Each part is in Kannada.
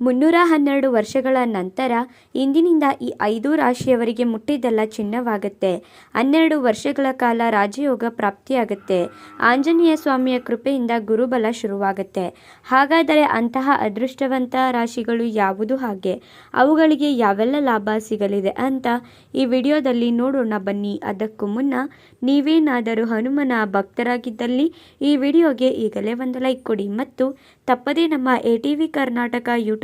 ಮುನ್ನೂರ ಹನ್ನೆರಡು ವರ್ಷಗಳ ನಂತರ ಇಂದಿನಿಂದ ಈ ಐದು ರಾಶಿಯವರಿಗೆ ಮುಟ್ಟಿದ್ದೆಲ್ಲ ಚಿನ್ನವಾಗುತ್ತೆ. ಹನ್ನೆರಡು ವರ್ಷಗಳ ಕಾಲ ರಾಜಯೋಗ ಪ್ರಾಪ್ತಿಯಾಗುತ್ತೆ. ಆಂಜನೇಯ ಸ್ವಾಮಿಯ ಕೃಪೆಯಿಂದ ಗುರುಬಲ ಶುರುವಾಗುತ್ತೆ. ಹಾಗಾದರೆ ಅಂತಹ ಅದೃಷ್ಟವಂತ ರಾಶಿಗಳು ಯಾವುದು ಹಾಗೆ? ಅವುಗಳಿಗೆ ಯಾವೆಲ್ಲ ಲಾಭ ಸಿಗಲಿದೆ ಅಂತ ಈ ವಿಡಿಯೋದಲ್ಲಿ ನೋಡೋಣ ಬನ್ನಿ. ಅದಕ್ಕೂ ಮುನ್ನ ನೀವೇನಾದರೂ ಹನುಮನ ಭಕ್ತರಾಗಿದ್ದಲ್ಲಿ ಈ ವಿಡಿಯೋಗೆ ಈಗಲೇ ಒಂದು ಲೈಕ್ ಕೊಡಿ ಮತ್ತು ತಪ್ಪದೇ ನಮ್ಮ A T V Karnataka YouTube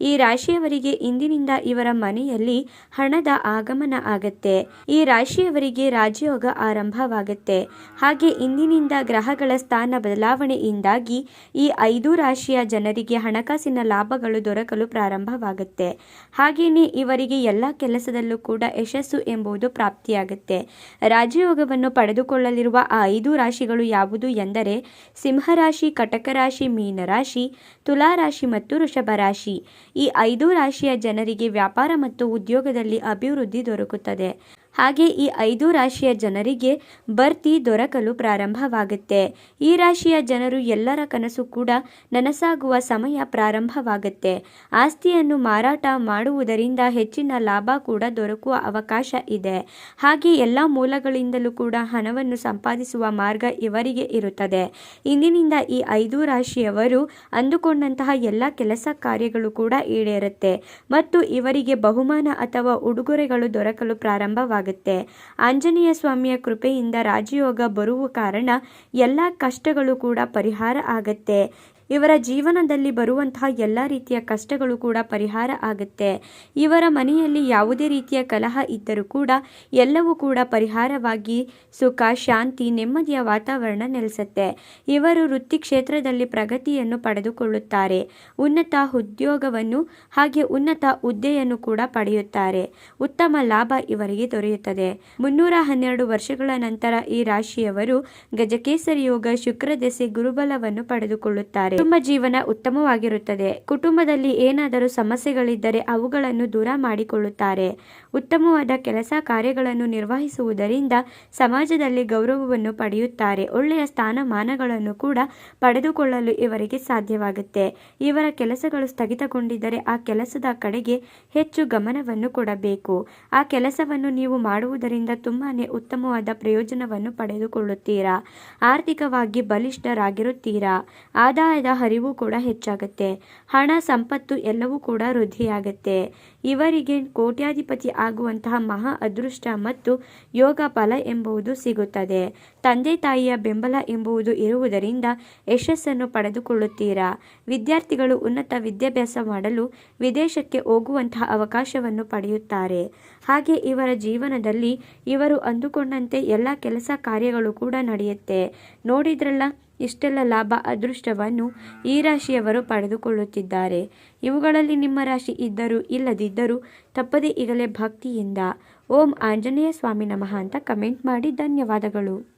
ಈ ರಾಶಿಯವರಿಗೆ ಇಂದಿನಿಂದ ಇವರ ಮನೆಯಲ್ಲಿ ಹಣದ ಆಗಮನ ಆಗತ್ತೆ. ಈ ರಾಶಿಯವರಿಗೆ ರಾಜಯೋಗ ಆರಂಭವಾಗತ್ತೆ. ಹಾಗೆ ಇಂದಿನಿಂದ ಗ್ರಹಗಳ ಸ್ಥಾನ ಬದಲಾವಣೆಯಿಂದಾಗಿ ಈ ಐದು ರಾಶಿಯ ಜನರಿಗೆ ಹಣಕಾಸಿನ ಲಾಭಗಳು ದೊರಕಲು ಪ್ರಾರಂಭವಾಗುತ್ತೆ. ಹಾಗೆಯೇ ಇವರಿಗೆ ಎಲ್ಲ ಕೆಲಸದಲ್ಲೂ ಕೂಡ ಯಶಸ್ಸು ಎಂಬುದು ಪ್ರಾಪ್ತಿಯಾಗುತ್ತೆ. ರಾಜಯೋಗವನ್ನು ಪಡೆದುಕೊಳ್ಳಲಿರುವ ಆ ಐದು ರಾಶಿಗಳು ಯಾವುದು ಎಂದರೆ ಸಿಂಹರಾಶಿ ಕಟಕ ರಾಶಿ ಮೀನರಾಶಿ, ತುಲಾರಾಶಿ ಮತ್ತು ವೃಷಭ ರಾಶಿ ಈ ಐದು ರಾಶಿಯ ಜನರಿಗೆ ವ್ಯಾಪಾರ ಮತ್ತು ಉದ್ಯೋಗದಲ್ಲಿ ಅಭಿವೃದ್ಧಿ ದೊರಕುತ್ತದೆ. ಹಾಗೆ ಈ ಐದು ರಾಶಿಯ ಜನರಿಗೆ ಬರ್ತಿ ದೊರಕಲು ಪ್ರಾರಂಭವಾಗುತ್ತೆ. ಈ ರಾಶಿಯ ಜನರು ಎಲ್ಲರ ಕನಸು ಕೂಡ ನನಸಾಗುವ ಸಮಯ ಪ್ರಾರಂಭವಾಗುತ್ತೆ. ಆಸ್ತಿಯನ್ನು ಮಾರಾಟ ಮಾಡುವುದರಿಂದ ಹೆಚ್ಚಿನ ಲಾಭ ಕೂಡ ದೊರಕುವ ಅವಕಾಶ ಇದೆ. ಹಾಗೆ ಎಲ್ಲ ಮೂಲಗಳಿಂದಲೂ ಕೂಡ ಹಣವನ್ನು ಸಂಪಾದಿಸುವ ಮಾರ್ಗ ಇವರಿಗೆ ಇರುತ್ತದೆ. ಇಂದಿನಿಂದ ಈ ಐದು ರಾಶಿಯವರು ಅಂದುಕೊಂಡಂತಹ ಎಲ್ಲ ಕೆಲಸ ಕಾರ್ಯಗಳು ಕೂಡ ಈಡೇರುತ್ತೆ. ಮತ್ತು ಇವರಿಗೆ ಬಹುಮಾನ ಅಥವಾ ಉಡುಗೊರೆಗಳು ದೊರಕಲು ಪ್ರಾರಂಭವಾಗುತ್ತೆ. ಆಂಜನೇಯ ಸ್ವಾಮಿಯ ಕೃಪೆಯಿಂದ ರಾಜಯೋಗ ಬರುವ ಕಾರಣ ಎಲ್ಲ ಕಷ್ಟಗಳು ಕೂಡ ಪರಿಹಾರ ಆಗತ್ತೆ. ಇವರ ಜೀವನದಲ್ಲಿ ಬರುವಂತಹ ಎಲ್ಲ ರೀತಿಯ ಕಷ್ಟಗಳು ಕೂಡ ಪರಿಹಾರ ಆಗುತ್ತೆ. ಇವರ ಮನೆಯಲ್ಲಿ ಯಾವುದೇ ರೀತಿಯ ಕಲಹ ಇದ್ದರೂ ಕೂಡ ಎಲ್ಲವೂ ಕೂಡ ಪರಿಹಾರವಾಗಿ ಸುಖ, ಶಾಂತಿ, ನೆಮ್ಮದಿಯ ವಾತಾವರಣ ನೆಲೆಸುತ್ತೆ. ಇವರು ವೃತ್ತಿ ಕ್ಷೇತ್ರದಲ್ಲಿ ಪ್ರಗತಿಯನ್ನು ಪಡೆದುಕೊಳ್ಳುತ್ತಾರೆ. ಉನ್ನತ ಉದ್ಯೋಗವನ್ನು ಹಾಗೆ ಉನ್ನತ ಹುದ್ದೆಯನ್ನು ಕೂಡ ಪಡೆಯುತ್ತಾರೆ. ಉತ್ತಮ ಲಾಭ ಇವರಿಗೆ ದೊರೆಯುತ್ತದೆ. ಮುನ್ನೂರ ಹನ್ನೆರಡು ವರ್ಷಗಳ ನಂತರ ಈ ರಾಶಿಯವರು ಗಜಕೇಸರಿ ಯೋಗ ಶುಕ್ರ ದೆಸೆ ಗುರುಬಲವನ್ನು ಪಡೆದುಕೊಳ್ಳುತ್ತಾರೆ. ಕುಟುಂಬ ಜೀವನ ಉತ್ತಮವಾಗಿರುತ್ತದೆ. ಕುಟುಂಬದಲ್ಲಿ ಏನಾದರೂ ಸಮಸ್ಯೆಗಳಿದ್ದರೆ ಅವುಗಳನ್ನು ದೂರ ಮಾಡಿಕೊಳ್ಳುತ್ತಾರೆ. ಉತ್ತಮವಾದ ಕೆಲಸ ಕಾರ್ಯಗಳನ್ನು ನಿರ್ವಹಿಸುವುದರಿಂದ ಸಮಾಜದಲ್ಲಿ ಗೌರವವನ್ನು ಪಡೆಯುತ್ತಾರೆ. ಒಳ್ಳೆಯ ಸ್ಥಾನಮಾನಗಳನ್ನು ಕೂಡ ಪಡೆದುಕೊಳ್ಳಲು ಇವರಿಗೆ ಸಾಧ್ಯವಾಗುತ್ತೆ. ಇವರ ಕೆಲಸಗಳು ಸ್ಥಗಿತಗೊಂಡಿದ್ದರೆ ಆ ಕೆಲಸದ ಕಡೆಗೆ ಹೆಚ್ಚು ಗಮನವನ್ನು ಕೊಡಬೇಕು. ಆ ಕೆಲಸವನ್ನು ನೀವು ಮಾಡುವುದರಿಂದ ತುಂಬಾನೇ ಉತ್ತಮವಾದ ಪ್ರಯೋಜನವನ್ನು ಪಡೆದುಕೊಳ್ಳುತ್ತೀರಾ? ಆರ್ಥಿಕವಾಗಿ ಬಲಿಷ್ಠರಾಗಿರುತ್ತೀರಾ? ಆದಾಯದ ಹರಿವು ಕೂಡ ಹೆಚ್ಚಾಗುತ್ತೆ. ಹಣ, ಸಂಪತ್ತು ಎಲ್ಲವೂ ಕೂಡ ವೃದ್ಧಿಯಾಗುತ್ತೆ. ಇವರಿಗೆ ಕೋಟ್ಯಾಧಿಪತಿ ಆಗುವಂತಹ ಮಹಾ ಅದೃಷ್ಟ ಮತ್ತು ಯೋಗ ಫಲ ಎಂಬುದು ಸಿಗುತ್ತದೆ. ತಂದೆ ತಾಯಿಯ ಬೆಂಬಲ ಎಂಬುದು ಇರುವುದರಿಂದ ಯಶಸ್ಸನ್ನು ಪಡೆದುಕೊಳ್ಳುತ್ತೀರಾ? ವಿದ್ಯಾರ್ಥಿಗಳು ಉನ್ನತ ವಿದ್ಯಾಭ್ಯಾಸ ಮಾಡಲು ವಿದೇಶಕ್ಕೆ ಹೋಗುವಂತಹ ಅವಕಾಶವನ್ನು ಪಡೆಯುತ್ತಾರೆ. ಹಾಗೆ ಇವರ ಜೀವನದಲ್ಲಿ ಇವರು ಅಂದುಕೊಂಡಂತೆ ಎಲ್ಲ ಕೆಲಸ ಕಾರ್ಯಗಳು ಕೂಡ ನಡೆಯುತ್ತೆ. ನೋಡಿದ್ರಲ್ಲ ಇಷ್ಟೆಲ್ಲ ಲಾಭ ಅದೃಷ್ಟವನ್ನು ಈ ರಾಶಿಯವರು ಪಡೆದುಕೊಳ್ಳುತ್ತಿದ್ದಾರೆ. ಇವುಗಳಲ್ಲಿ ನಿಮ್ಮ ರಾಶಿ ಇದ್ದರೂ ಇಲ್ಲದಿದ್ದರೂ ತಪ್ಪದೇ ಈಗಲೇ ಭಕ್ತಿಯಿಂದ. ಓಂ ಆಂಜನೇಯ ಸ್ವಾಮಿ ನಮಃ ಅಂತ ಕಮೆಂಟ್ ಮಾಡಿ ಧನ್ಯವಾದಗಳು.